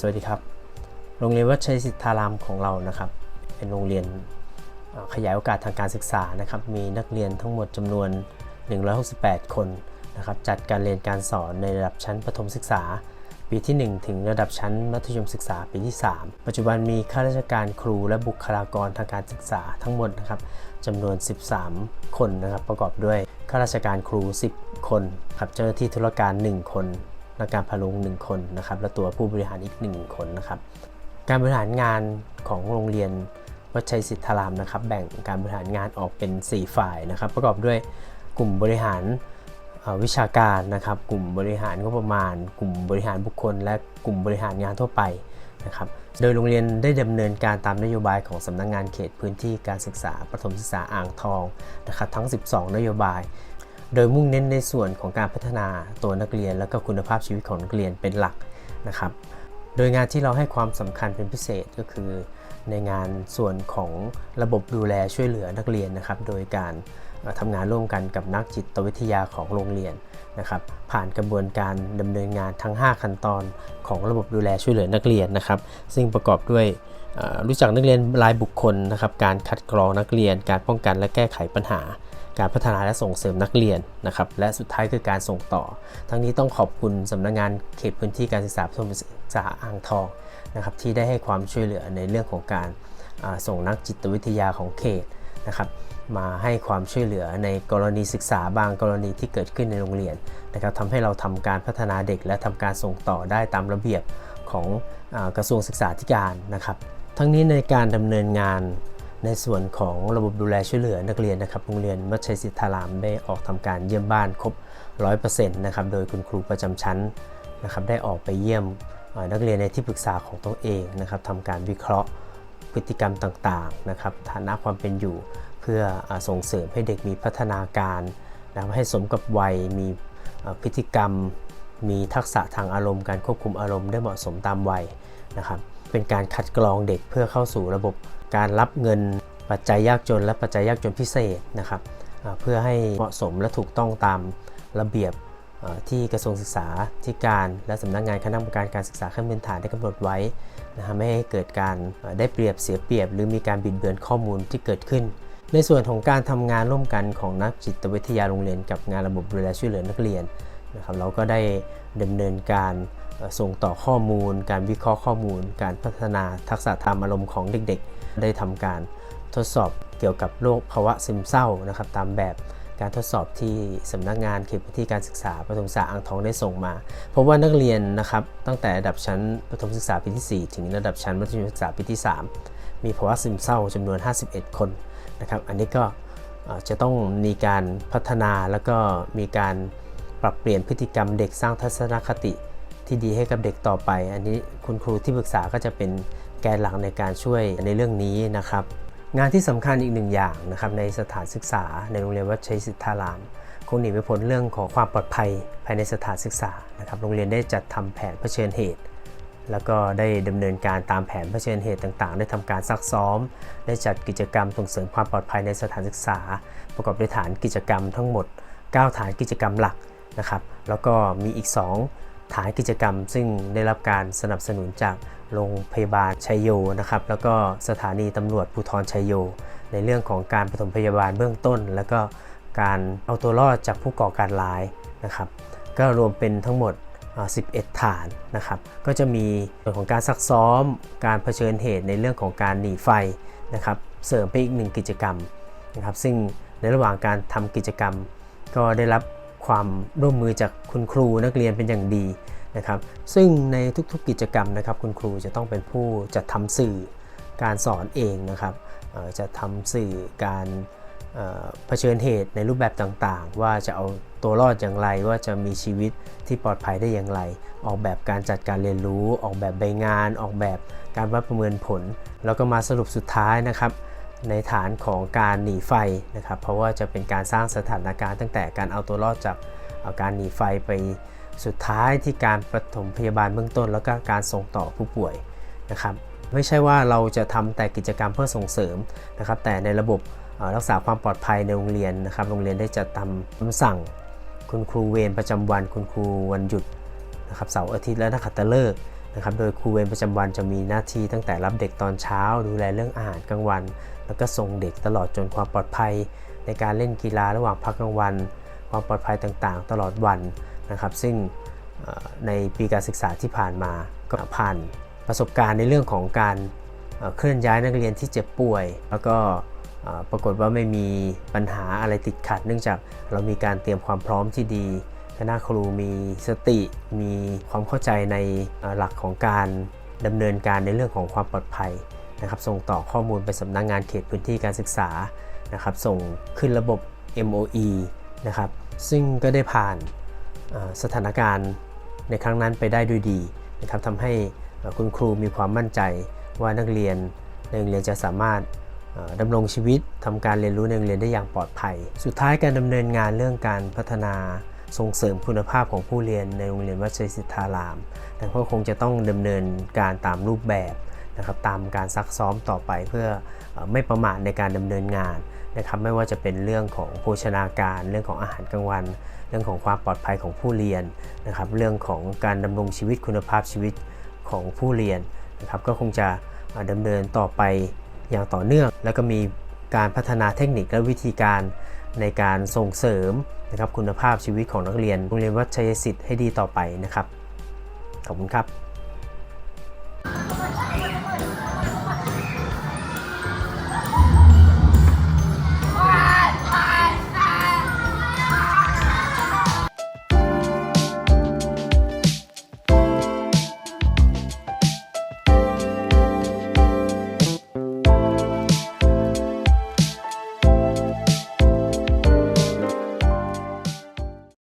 สวัสดีครับ โรงเรียนวัดชัยสิทธารามของเรานะครับ เป็นโรงเรียนขยายโอกาสทางการศึกษานะครับ มีนักเรียนทั้งหมดจำนวน 168 คนนะครับ จัดการเรียนการสอนในระดับชั้นประถมศึกษา ปีที่ 1 ถึงระดับชั้นมัธยมศึกษาปีที่ 3 ปัจจุบันมีข้าราชการครูและบุคลากรทางการศึกษาทั้งหมดนะครับจำนวน 13 คนนะครับ ประกอบด้วยข้าราชการครู 10 คนครับเจ้าหน้าที่ธุรการ 1 คน นักการพาลง1คนนะครับและตัวผู้บริหารอีก 1 คนนะครับการบริหารงานของโรงเรียนวัดชัยสิทธารามนะครับ แบ่งการบริหารงานออกเป็น 4 ฝ่ายนะครับ ประกอบด้วยกลุ่มบริหารวิชาการนะครับ กลุ่มบริหารงบประมาณ กลุ่มบริหารบุคคล และกลุ่มบริหารงานทั่วไปนะครับ โดยโรงเรียนได้ดำเนินการตามนโยบายของสำนักงงานเขตพื้นที่การศึกษาประถมศึกษาอ่างทองนะครับทั้ง 12 นโยบาย โดยมุ่งเน้นในส่วนของการพัฒนาตัวนักเรียน และก็คุณภาพชีวิตของนักเรียนเป็นหลักนะครับ โดยงานที่เราให้ความสำคัญเป็นพิเศษก็คือ ในงานส่วนของระบบดูแลช่วยเหลือนักเรียนนะครับ โดยการเอ่อทำงานร่วมกันกับนักจิตวิทยาของโรงเรียน นะครับผ่านกระบวนการดำเนินงานทั้ง 5 ขั้นตอนของระบบดูแลช่วยเหลือนักเรียนนะครับ ซึ่งประกอบด้วยรู้จักนักเรียนรายบุคคลนะครับ การคัดกรองนักเรียน การป้องกันและแก้ไขปัญหา การพัฒนาและส่งเสริมนักเรียนนะครับ และสุดท้ายคือการส่งต่อ ทั้งนี้ต้องขอบคุณสำนักงานเขตพื้นที่การศึกษาประถมศึกษาอ่างทองนะครับที่ได้ให้ความช่วยเหลือในเรื่องของการส่งนักจิตวิทยาของเขตนะครับ มาให้ความช่วยเหลือในกรณีศึกษาบางกรณีที่เกิดขึ้นในโรงเรียนนะครับทำให้เราทำการพัฒนาเด็ก และทำการส่งต่อได้ตามระเบียบของอกระทรวงศึกษาธิการนะครับ ทั้งนี้ในการดำเนินงานในส่วนของระบบดูแลช่วยเหลือนักเรียนนะครับโรงเรียนวัชัยศิทธารามได้ออกทำการเยี่ยมบ้านครบ 100%นะครับโดยคุณครูประจำชั้นนะครับได้ออกไปเยี่ยมนักเรียนในที่ปรึกษาของตัวเองนะครับทำการวิเคราะห์พฤติกรรมต่างๆนะครับฐานะความเป็นอยู่ พื่อส่งเสริมให้เด็กมีพัฒนาการนะให้สมกับวัยมีพฤติกรรม มีทักษะทางอารมณ์การควบคุมอารมณ์ได้เหมาะสมตามวัยนะครับเป็นการคัดกรองเด็กเพื่อเข้าสู่ระบบการรับเงินปัจจัยยากจนและปัจจัยยากจนพิเศษนะครับเพื่อให้เหมาะสมและถูกต้องตามระเบียบที่กระทรวงศึกษาธิการและสำนักงานคณะกรรมการการศึกษาขั้นพื้นฐานได้กำหนดไว้นะฮะไม่ให้เกิดการได้เปรียบเสียเปรียบ หรือมีการบิดเบือนข้อมูลที่เกิดขึ้น ในส่วนของการทำงานร่วมกันของนักจิตวิทยาโรงเรียน กับงานระบบดูแลช่วยเหลือนักเรียนนะครับเราก็ได้ดำเนินการส่งต่อข้อมูล การวิเคราะห์ข้อมูล การพัฒนาทักษะทางอารมณ์ของเด็กๆ ได้ทำการทดสอบเกี่ยวกับโรคภาวะซึมเศร้านะครับตามแบบการทดสอบที่สำนักงานเขตพื้นที่การศึกษาประถมศึกษาอ่างทองได้ส่งมาพบว่านักเรียนนะครับตั้งแต่ระดับชั้นประถมศึกษาปีที่ 4 ถึงระดับชั้นมัธยมศึกษาปีที่ 3 มีภาวะซึมเศร้าจำนวน 51 คน นะครับ อันนี้ก็จะต้องมีการพัฒนาแล้วก็มีการปรับเปลี่ยนพฤติกรรมเด็กสร้างทัศนคติที่ดีให้กับเด็กต่อไป อันนี้คุณครูที่ปรึกษาก็จะเป็นแกนหลักในการช่วยในเรื่องนี้นะครับ งานที่สำคัญอีกหนึ่งอย่างนะครับในสถานศึกษาในโรงเรียนวัดชัยสิทธารามคงหนีไม่พ้นเรื่องของความปลอดภัยภายในสถานศึกษานะครับ โรงเรียนได้จัดทำแผนเผชิญเหตุ แล้วก็ได้ดำเนินการตามแผนเผชิญเหตุต่างๆ ได้ทำการซักซ้อม ได้จัดกิจกรรมส่งเสริมความปลอดภัยในสถานศึกษา ประกอบด้วยฐานกิจกรรมทั้งหมด 9 ฐานกิจกรรมหลักนะครับ แล้วก็มีอีก 2 ฐานกิจกรรม ซึ่งได้รับการสนับสนุนจากโรงพยาบาลชัยโยนะครับ แล้วก็สถานีตำรวจภูธรชัยโย ในเรื่องของการปฐมพยาบาลเบื้องต้น แล้วก็การเอาตัวรอดจากผู้ก่อการร้ายนะครับ ก็รวมเป็นทั้งหมด 11 ฐานนะครับ ก็จะมีส่วนของการซักซ้อม การเผชิญเหตุในเรื่องของการหนีไฟนะครับ เสริมไปอีกหนึ่งกิจกรรมนะครับ ซึ่งในระหว่างการทำกิจกรรม ก็ได้รับความร่วมมือจากคุณครูนักเรียนเป็นอย่างดีนะครับ ซึ่งในทุกๆกิจกรรมนะครับ คุณครูจะต้องเป็นผู้จัดทำสื่อการสอนเองนะครับจะทำสื่อการ เผชิญเหตุในรูปแบบต่างๆ ว่าจะเอาตัวรอดอย่างไรว่าจะมีชีวิตที่ปลอดภัยได้อย่างไร ออกแบบการจัดการเรียนรู้ ออกแบบใบงาน ออกแบบการวัดประเมินผล แล้วก็มาสรุปสุดท้ายนะครับ ในฐานของการหนีไฟนะครับ เพราะว่าจะเป็นการสร้างสถานการณ์ตั้งแต่การเอาตัวรอดจากเอ่อการหนีไฟไปสุดท้ายที่การปฐมพยาบาลเบื้องต้น แล้วก็การส่งต่อผู้ป่วยนะครับ ไม่ใช่ว่าเราจะทำแต่กิจกรรมเพื่อส่งเสริมนะครับ แต่ในระบบ รักษาความปลอดภัยในโรงเรียนนะครับ โรงเรียนได้จัดทำคำสั่งคุณครูเวรประจำวัน คุณครูวันหยุดนะครับเสาร์อาทิตย์และนักขัตฤกษ์นะครับ โดยครูเวรประจำวันจะมีหน้าที่ตั้งแต่รับเด็กตอนเช้า ดูแลเรื่องอาหารกลางวัน แล้วก็ส่งเด็กตลอดจนความปลอดภัย ในการเล่นกีฬาระหว่างพักกลางวัน ความปลอดภัยต่างๆ ตลอดวันนะครับ ซึ่งในปีการศึกษาที่ผ่านมาก็ผ่านประสบการณ์ในเรื่องของการเคลื่อนย้ายนักเรียนที่เจ็บป่วย แล้วก็ ปรากฏว่าไม่มีปัญหาอะไรติดขัด เนื่องจากเรามีการเตรียมความพร้อมที่ดีคณะครูมีสติมีความเข้าใจในหลักของการดำเนินการในเรื่องของความปลอดภัยนะครับ ส่งต่อข้อมูลไปสำนักงงานเขตพื้นที่การศึกษานะครับ ส่งขึ้นระบบ MOE นะครับ ซึ่งก็ได้ผ่านสถานการณ์ในครั้งนั้นไปได้ด้วยดีนะครับทำให้คุณครูมีความมั่นใจว่านักเรียนในโรงเรียนจะสามารถ ดำรงชีวิตทำการเรียนรู้ในโรงเรียนได้อย่างปลอดภัย สุดท้ายการดำเนินงานเรื่องการพัฒนาส่งเสริมคุณภาพของผู้เรียนในโรงเรียนวัดชัยสิทธารามแต่ก็คงจะต้องดำเนินการตามรูปแบบนะครับตามการซักซ้อมต่อไปเพื่อไม่ประมาทในการดำเนินงานนะครับไม่ว่าจะเป็นเรื่องของโภชนาการ เรื่องของอาหารกลางวัน เรื่องของความปลอดภัยของผู้เรียนนะครับเรื่องของการดำรงชีวิตคุณภาพชีวิตของผู้เรียนนะครับก็คงจะดำเนินต่อไป อย่างต่อเนื่อง แล้วก็มีการพัฒนาเทคนิคและวิธีการในการส่งเสริมนะครับคุณภาพชีวิตของนักเรียนโรงเรียนวัดชัยสิทธิ์ให้ดีต่อไปนะครับ ขอบคุณครับ